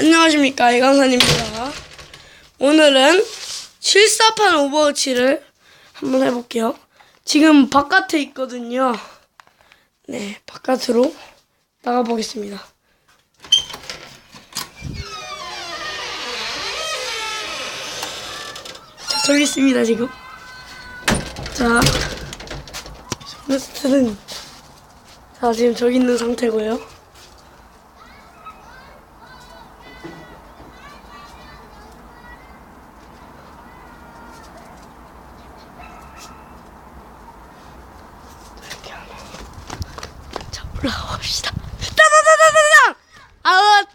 안녕하십니까 이강산입니다. 오늘은 실사판 오버워치를 한번 해볼게요. 지금 바깥에 있거든요. 네, 바깥으로 나가보겠습니다. 자, 저기 있습니다 지금. 자, 스트는 자 지금 저기 있는 상태고요. 올라갑시다. 따다다다다당! 아웃!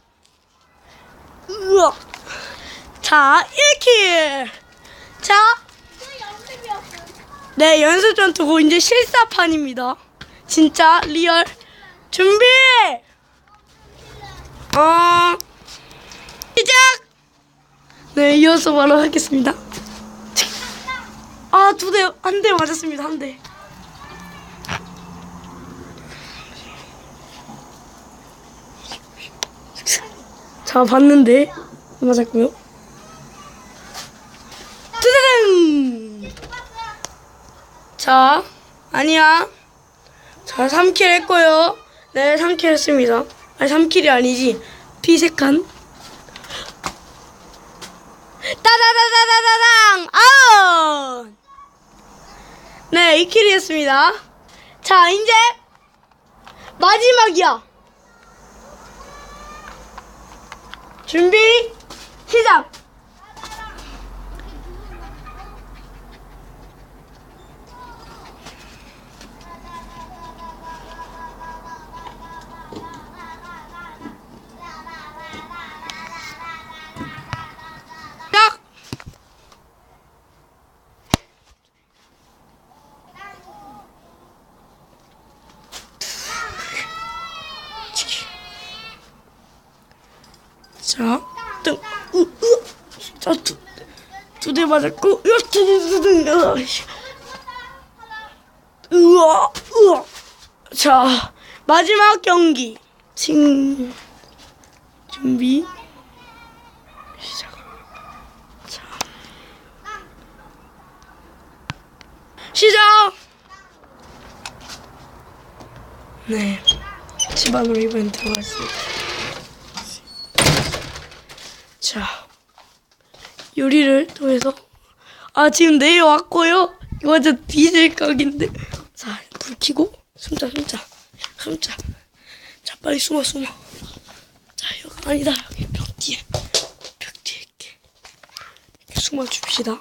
우와. 자, 1킬! 자, 네, 연습 전투고 이제 실사판입니다. 진짜 리얼. 준비! 어, 시작! 네, 이어서 바로 하겠습니다. 아, 두 대, 한 대 맞았습니다, 한 대. 자, 봤는데, 맞았고요. 뜨드릉! 자, 아니야. 자, 3킬 했고요. 네, 3킬 했습니다. 아니, 3킬이 아니지. 피색한. 따다다다다다당! 아웃! 네, 2킬이 했습니다. 자, 이제 마지막이야. 준비, 시작! 자, ตึ 으, 으, 자, 두, 두 대 맞았고, 으, 두, 두, 두, 두, 으, 씨. 으아, 으아. 자, 마지막 경기. 칭, 준비, 시작. 자, 시작! 네, 집안으로 이벤트가 있습니다. 자, 요리를 통해서 아 지금 내려왔고요. 이거 완전 디젤 각인데. 자, 불 켜고 숨자 숨자 숨자. 자, 빨리 숨어 숨어. 자, 여기 아니다 여기 벽 뒤에 벽 뒤에 이렇게, 이렇게 숨어 줍시다.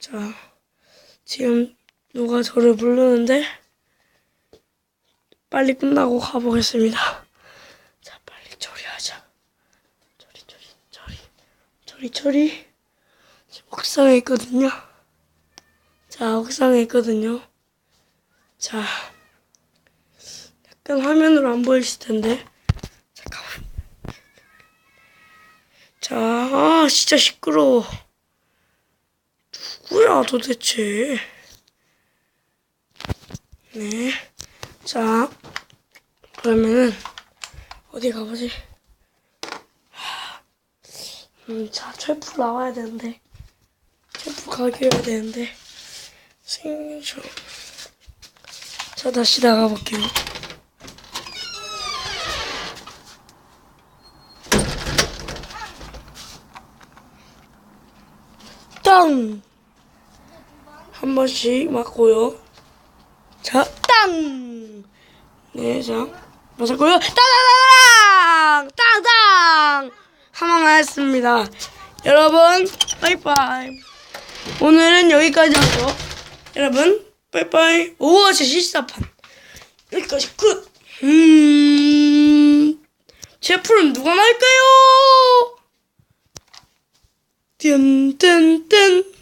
자, 지금 누가 저를 부르는데 빨리 끝나고 가보겠습니다. 자, 빨리 처리하자. 처리, 처리, 처리, 처리. 지금 옥상에 있거든요. 자, 옥상에 있거든요. 자, 약간 화면으로 안 보이실 텐데. 잠깐만. 자, 아, 진짜 시끄러워. 누구야, 도대체. 네. 자, 그러면은, 어디 가보지? 하, 음, 자, 철풀 나와야 되는데. 철풀 가게해야 되는데. 생쇼. 자, 다시 나가볼게요. 땅! 한 번씩 맞고요. 자, 땅! 네, 자, 맞았고요. 땅땅땅! 하나만 했습니다. 여러분, 빠이빠이. 오늘은 여기까지 하죠. 여러분, 빠이빠이. 오워치 실사판. 여기까지 끝. 음, 제 풀은 누가 날까요? 뜬뜬뜬.